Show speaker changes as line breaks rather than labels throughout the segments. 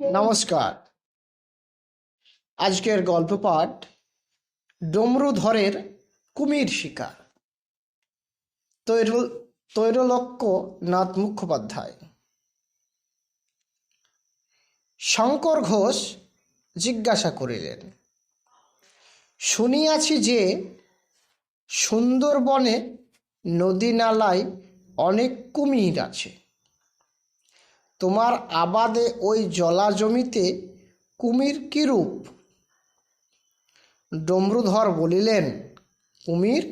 নমস্কার। আজকের গল্প পাঠ ডমরুধরের কুমির শিকার। তৈর তৈরলক্ষ নাথ মুখোপাধ্যায়। শঙ্কর ঘোষ জিজ্ঞাসা করিলেন, শুনিয়াছি যে সুন্দরবনে নদী নালায় অনেক কুমির আছে। তোমার আবাদে ওই জলা জমিতে কুমির কিরূপ ডমরুধর বলিলেন, কুমির,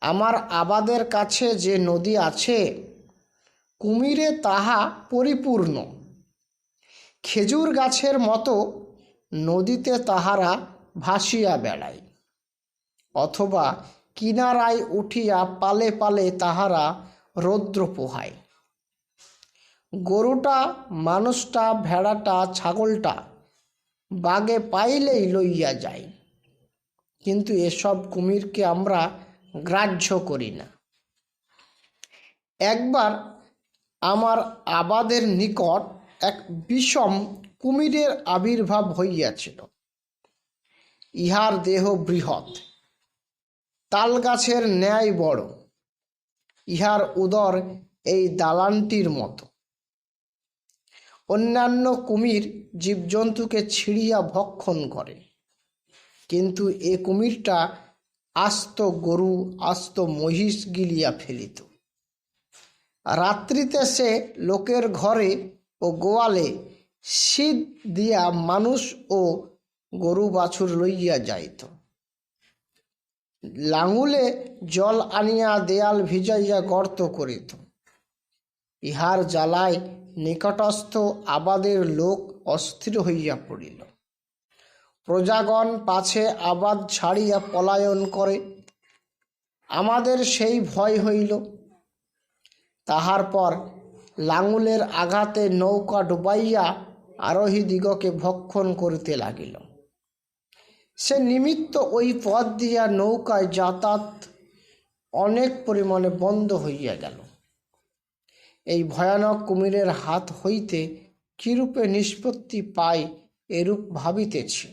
আমার আবাদের কাছে যে নদী আছে, কুমিরে তাহা পরিপূর্ণ। খেজুর গাছের মতো নদীতে তাহারা ভাসিয়া বেড়ায়, অথবা কিনারায় উঠিয়া পালে পালে তাহারা রৌদ্র পোহায়। গরুটা, মানুষটা, ভেড়াটা, ছাগলটা বাগে পাইলেই লইয়া যায়। কিন্তু এসব কুমিরকে আমরা গ্রাহ্য করি না। একবার আমার আবাদের নিকট এক বিষম কুমিরের আবির্ভাব হইয়াছিল। ইহার দেহ বৃহৎ, তাল গাছের ন্যায় বড়। ইহার উদর এই দালানটির মতো। অন্যান্য কুমির জীবজন্তুকে ছিঁড়িয়া ভক্ষণ করে। কিন্তু এ কুমিরটা আস্ত গরু, আস্ত মহিষ গিলিয়া ফেলিত। রাত্রিতে সে লোকের ঘরে ও গোয়ালে শীত দিয়া মানুষ ও গরু বাছুর লইয়া যাইত। লাঙুলে জল আনিয়া দেয়াল ভিজাইয়া গর্ত করিত। ইহার জ্বালায় নিকটস্থ আবাদের লোক অস্থির হইয়া পড়িল। প্রজাগণ পাছে আবাদ ছাড়িয়া পলায়ন করে। আমাদের সেই ভয় হইল। তাহার পর লাঙুলের আঘাতে নৌকা ডুবাইয়া আরোহী দিগকে ভক্ষণ করিতে লাগিল। সে নিমিত্ত ওই পথ দিয়া নৌকায় যাতায়াত অনেক পরিমাণে বন্ধ হইয়া গেল। এই ভয়ানক কুমিরের হাত হইতে কিরূপে নিষ্পত্তি পাই এরূপ ভাবিতেছি।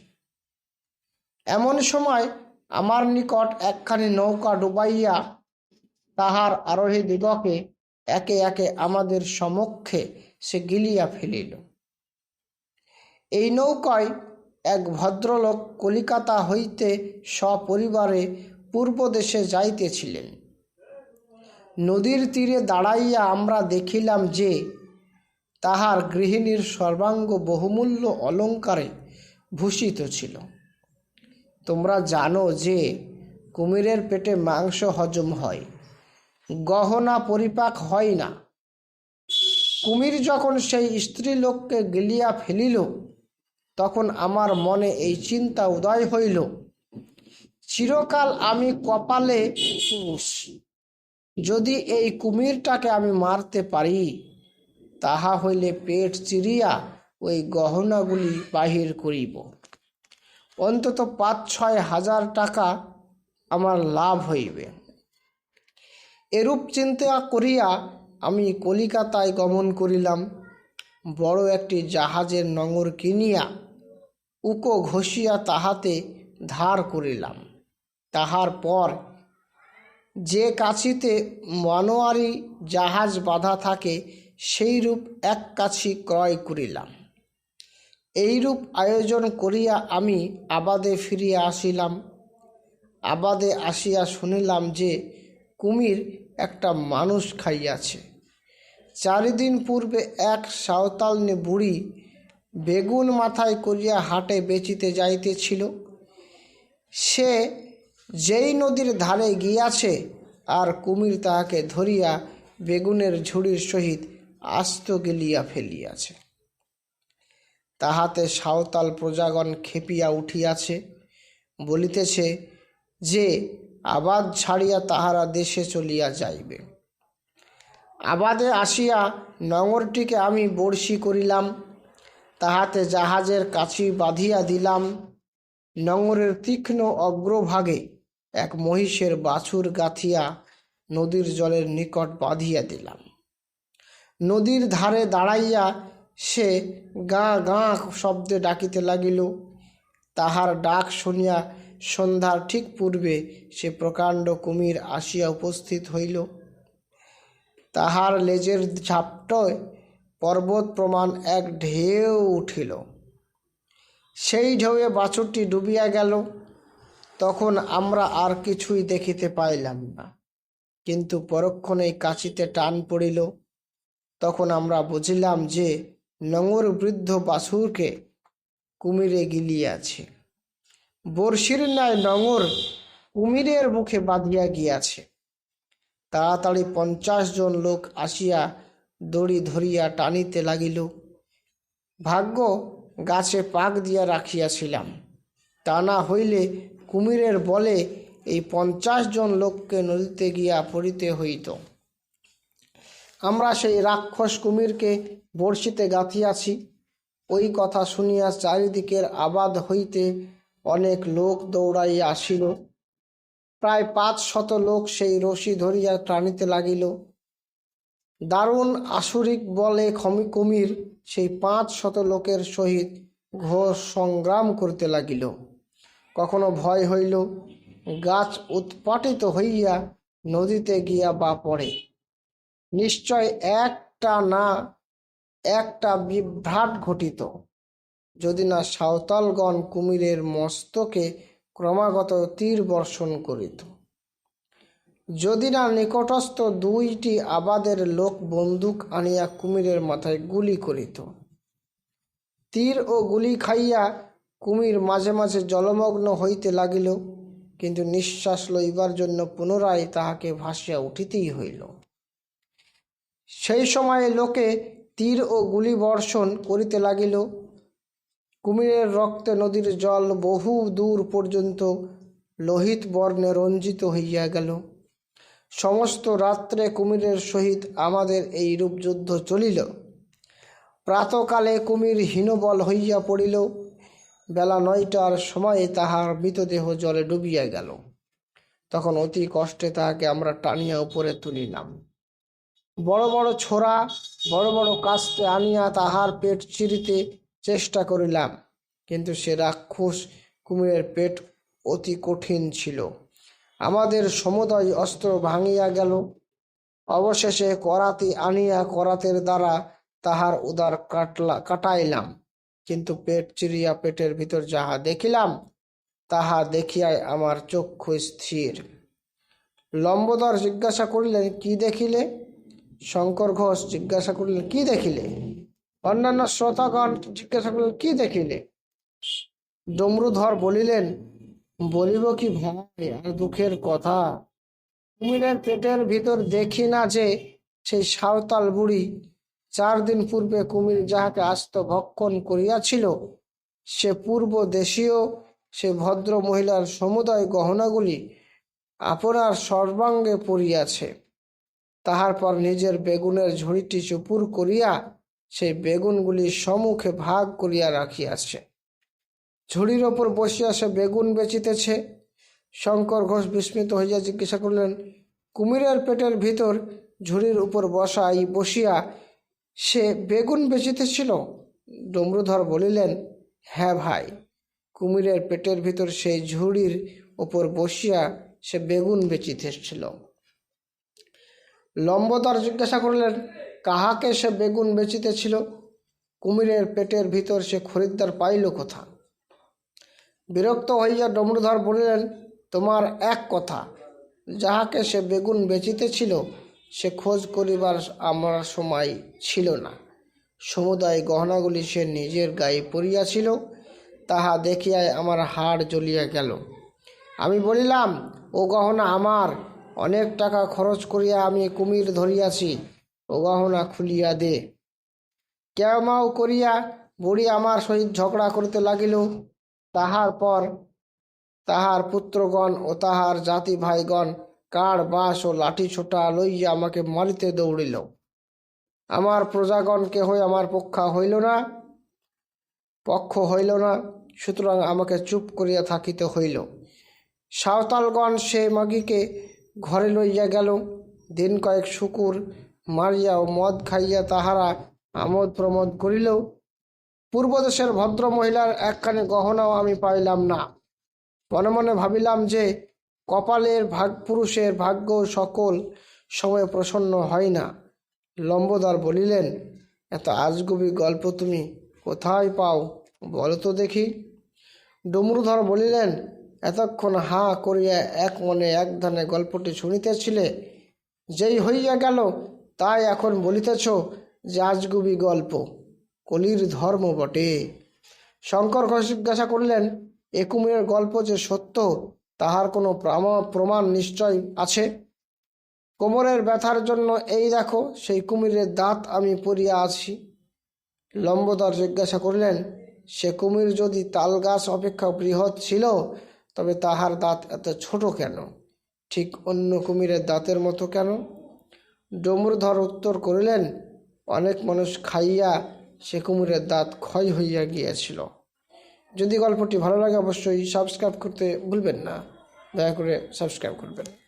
এমন সময় আমার নিকট একখানি নৌকা ডুবাইয়া তাহার আরোহী দিগকে একে একে আমাদের সমক্ষে সে গিলিয়া ফেলিল। এই নৌকায় এক ভদ্রলোক কলিকাতা হইতে সপরিবারে পূর্ব দেশে যাইতেছিলেন। নদীর তীরে দাঁড়াইয়া আমরা দেখিলাম যে তাহার গৃহিণীর সর্বাঙ্গ বহুমূল্য অলঙ্কারে ভূষিত ছিল। তোমরা জানো যে কুমিরের পেটে মাংস হজম হয়, গহনা পরিপাক হয় না। কুমির যখন সেই স্ত্রীলোককে গিলিয়া ফেলিল, তখন আমার মনে এই চিন্তা উদয় হইল। চিরকাল আমি কপালে যদি এই কুমিরটাকে আমি মারতে পারি, তাহা হইলে পেট চিরিয়া ওই গহনাগুলি বাহির করিব। অন্তত পাঁচ ছয় হাজার টাকা আমার লাভ হইবে। এরূপ চিন্তা করিয়া আমি কলিকাতায় গমন করিলাম। বড় একটি জাহাজের নঙর কিনিয়া উকো ঘষিয়া তাহাতে ধার করিলাম। তাহার পর যে কাছিতে মনোয়ারি জাহাজ বাঁধা থাকে, সেইরূপ এক কাছি ক্রয় করিলাম। এইরূপ আয়োজন করিয়া আমি আবাদে ফিরিয়া আসিলাম। আবাদে আসিয়া শুনিলাম যে কুমির একটা মানুষ খাইয়াছে। চারিদিন পূর্বে এক সাঁওতালনে বুড়ি বেগুন মাথায় করিয়া হাটে বেচিতে যাইতেছিল। সে যেই নদীর ধারে গিয়াছে আর কুমির তাহাকে ধরিয়া বেগুনের ঝুড়ির সহিত আস্ত গেলিয়া ফেলিয়াছে। তাহাতে সাঁওতাল প্রজাগণ খেপিয়া উঠিয়াছে, বলিতেছে, যে আবাদ ছাড়িয়া তাহারা দেশে চলিয়া যাইবে। আবাদে আসিয়া নঙরটিকে আমি বড়শি করিলাম, তাহাতে জাহাজের কাছি বাঁধিয়া দিলাম নঙরের তীক্ষ্ণ অগ্রভাগে এক মহিষের বাছুর গাথিয়া নদীর জলের নিকট বাঁধিয়া দিলাম। নদীর ধারে দাঁড়াইয়া সে গাঁ গাঁ শব্দে ডাকিতে লাগিল। তাহার ডাক শুনিয়া সন্ধ্যার ঠিক পূর্বে সে প্রকাণ্ড কুমির আসিয়া উপস্থিত হইল। তাহার লেজের ঝাপটয় পর্বত প্রমাণ এক ঢেউ উঠিল। সেই ঢেউয়ে বাছুরটি ডুবিয়া গেল। তখন আমরা আর কিছুই দেখিতে পাইলাম না। কিন্তু পরক্ষণেই কাছিতে টান পড়িল। তখন আমরা বুঝিলাম যে নঙর বৃদ্ধ বাছুরকে কুমিরে গিলিয়াছে। বর্ষির ন্যায় নঙর কুমিরের মুখে বাঁধিয়া গিয়াছে। তাড়াতাড়ি পঞ্চাশ জন লোক আসিয়া দড়ি ধরিয়া টানিতে লাগিল। ভাগ্য গাছে পাক দিয়া রাখিয়াছিলাম। তা না হইলে কুমিরের বলে, এই পঞ্চাশ জন লোককে নদীতে গিয়া পড়িতে হইত। আমরা সেই রাক্ষস কুমিরকে বড়শিতে গাঁথিয়াছি। ওই কথা শুনিয়া চারিদিকের আবাদ হইতে অনেক লোক দৌড়াইয়া আসিল। প্রায় পাঁচ শত লোক সেই রশি ধরিয়া টানিতে লাগিল। দারুণ আসুরিক বলে খমি কুমির সেই পাঁচ শত লোকের সহিত ঘোর সংগ্রাম করতে লাগিল। কখনো ভয় হইল, গাছ উৎপাটিত হইয়া নদীতে গিয়া বা পড়ে। নিশ্চয় একটা না একটা বিভ্রাট ঘটিত। যদি না সাঁওতালগণ কুমিরের মস্তকে ক্রমাগত তীর বর্ষণ করিত। যদি না নিকটস্থ দুইটি আবাদের লোক বন্দুক আনিয়া কুমিরের মাথায় গুলি করিত। তীর ও গুলি খাইয়া কুমির মাঝে মাঝে জলমগ্ন হইতে লাগিল, কিন্তু নিঃশ্বাস লইবার জন্য পুনরায় তাহাকে ভাসিয়া উঠিতেই হইল। সেই সময়ে লোকে তীর ও গুলি বর্ষণ করিতে লাগিল। কুমিরের রক্তে নদীর জল বহু দূর পর্যন্ত লোহিত বর্ণে রঞ্জিত হইয়া গেল। সমস্ত রাত্রে কুমিরের সহিত আমাদের এই রূপ যুদ্ধ চলিল। প্রাতকালে কুমির হীনবল হইয়া পড়িল। বেলা নয়টার সময়ে তাহার মৃতদেহ জলে ডুবিয়া গেল। তখন অতি কষ্টে তাহাকে আমরা টানিয়া উপরে তুলিলাম। বড় বড় ছোড়া, বড় বড় কাস্তে আনিয়া তাহার পেট চিরিতে চেষ্টা করিলাম, কিন্তু সে রাক্ষস কুমিরের পেট অতি কঠিন ছিল। আমাদের সমুদয় অস্ত্র ভাঙিয়া গেল। অবশেষে করাতি আনিয়া করাতের দ্বারা তাহার উদার কাটলা, কাটাইলাম। কিন্তু পেট চিরিয়া পেটের ভিতর যাহা দেখিলাম, তাহা দেখিয়াই আমার চক্ষু স্থির। লম্বদর জিজ্ঞাসা করিলেন, কি দেখিলে? শঙ্কর ঘোষ জিজ্ঞাসা করিলেন, কি দেখিলে? অন্যান্য শ্রোতাগণ জিজ্ঞাসা করিলেন, কি দেখিলে? ডমরুধর বলিলেন, বলিব কি ভাই আর দুঃখের কথা? কুমিরের পেটের ভিতর দেখি না যে সেই সাঁওতাল বুড়ি চার দিন পূর্বে কুমির যাহাকে আস্ত ভক্ষণ করিয়াছিল, সে পূর্ব দেশীয় সে ভদ্র মহিলার সমুদয় গহনাগুলি আপনার সর্বাঙ্গে পড়িয়াছে। তাহার পর নিজের বেগুনের ঝুড়িটি চুপুর করিয়া সেই বেগুনগুলি সম্মুখে ভাগ করিয়া রাখিয়াছে। ঝুড়ির ওপর বসিয়া সে বেগুন বেচিতেছে। শঙ্কর ঘোষ বিস্মিত হইয়া জিজ্ঞাসা করলেন, কুমিরের পেটের ভিতর ঝুড়ির উপর বসাই বসিয়া সে বেগুন বেচিতেছিল ডমরুধর বলিলেন হ্যাঁ ভাই, কুমিরের পেটের ভিতর সেই ঝুড়ির উপর বসিয়া সে বেগুন বেচিতেছিল লম্বদার জিজ্ঞাসা করলেন, কাহাকে সে বেগুন বেচিতেছিল কুমিরের পেটের ভিতর সে খরিদ্দার পাইল কোথা? বিরক্ত হইয়া ডমরুধর বলিলেন, তোমার এক কথা, যাহাকে সে বেগুন বেচিতেছিল সে খোঁজ করিবার আমার সময় ছিল না। সমুদায় গহনাগুলি সে নিজের গায়ে পরিয়াছিল তাহা দেখিয়াই আমার হাড় জ্বলিয়া গেল। আমি বলিলাম, ও গহনা আমার, অনেক টাকা খরচ করিয়া আমি কুমির ধরিয়াছি, ও গহনা খুলিয়া দে। কেমাও করিয়া বুড়ি আমার সহিত ঝগড়া করিতে লাগিল। তাহার পর তাহার পুত্রগণ ও তাহার জাতি ভাইগণ কাঠ বাঁশ ও লাঠি ছোটা লইয়া আমাকে মারিতে দৌড়িল। আমার প্রজাগণ কেহ আমার পক্ষা হইল না, পক্ষ হইল না, সুতরাং আমাকে চুপ করিয়া থাকিতে হইল। সাঁওতালগণ সে মাগিকে ঘরে লইয়া গেল। দিন কয়েক শুকুর মারিয়া ও মদ খাইয়া তাহারা আমোদ প্রমোদ করিলেও পূর্বদেশের ভদ্র মহিলার একখানি গহনাও আমি পাইলাম না। মনে মনে ভাবিলাম যে কপালের ভাগ পুরুষের ভাগ্য সকল সময় প্রসন্ন হয় না। লম্বদার বলিলেন, এত আজগুবি গল্প তুমি কোথায় পাও বলো তো দেখি। ডমরুধর বলিলেন, এতক্ষণ হাঁ করিয়া এক মনে এক ধানে গল্পটি শুনিতেছিলে, যেই হইয়া গেল তাই এখন বলিতেছ যে আজগুবি গল্প, কলির ধর্ম বটে। শঙ্কর ঘোষ জিজ্ঞাসা করিলেন, এ কুমিরের গল্প যে সত্য তাহার কোনো প্রামা- প্রমাণ নিশ্চয় আছে? কোমরের ব্যথার জন্য এই দেখো, সেই কুমিরের দাঁত আমি পরিয়া আছি। লম্বদর জিজ্ঞাসা করিলেন, সে কুমির যদি তাল গাছ অপেক্ষা বৃহৎ ছিল, তবে তাহার দাঁত এত ছোট কেন? ঠিক অন্য কুমিরের দাঁতের মতো কেন? ডমরুধর উত্তর করিলেন, অনেক মানুষ খাইয়া সে কুমিরের দাঁত ক্ষয় হইয়া গিয়াছিল। যদি গল্পটি ভালো লাগে অবশ্যই সাবস্ক্রাইব করতে ভুলবেন না। দয়া করে সাবস্ক্রাইব করবেন।